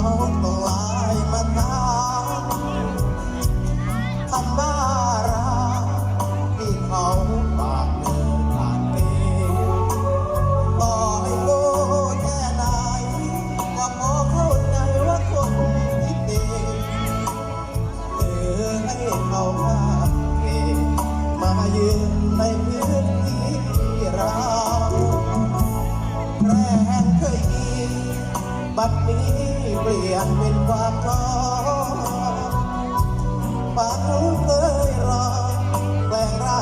ต้องลายมาทางคำว่ารักที่เขาฝากเงินผ่านเองต่อให้โง่แค่ไหนก็พอเข้าใจว่าคนที่เต็มเธอให้เขาข้ามเขตมายืนในพื้นที่เราแรงเคยมีบัดนี้ ลี่ยนเป็นความท้อฝันเคยรอแปลงร่า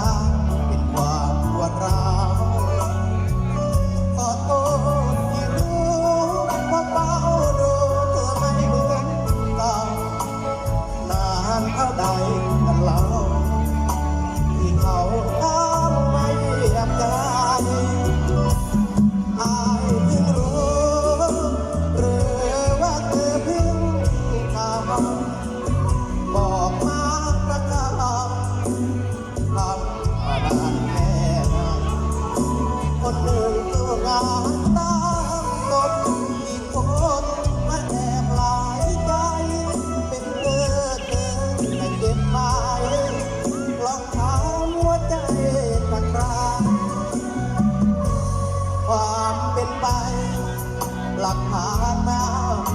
ความเป็นไป หลักฐานมา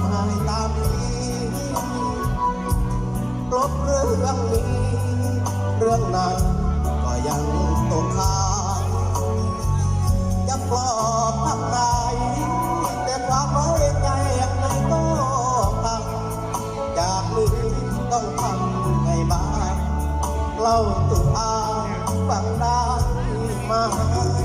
ให้ตามนี้ลบเรื่องนี้ เรื่องนั้นก็ยังตกค้างจะปลอบทักใครแต่ความไว้ใจยังไงก็พังจากนี้ต้องทำไงบ้างเล่าตัวอ้างฟังได้ไหม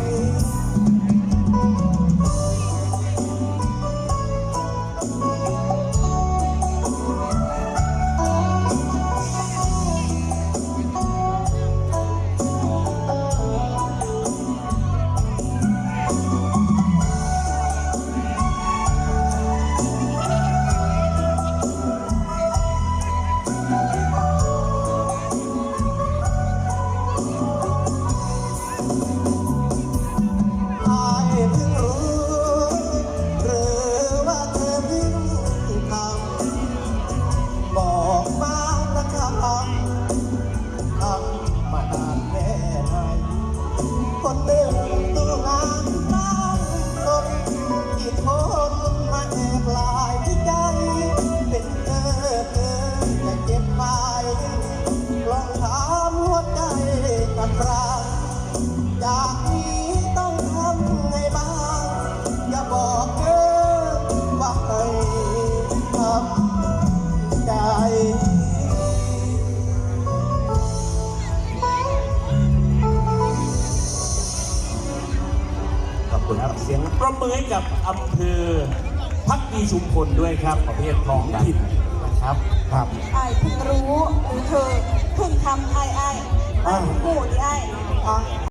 อบคุณครับ เสียงปรบมือให้กับอำเภอพักดีชุมพลด้วยครับ ประเภทท้องถิ่นนะครับ ครับ ไอ้ายเพิ่งรู้หรือเธอเพิ่งทำไอ้ไอ้ไอ้ายเพิ่งพูดไอ้ายอะ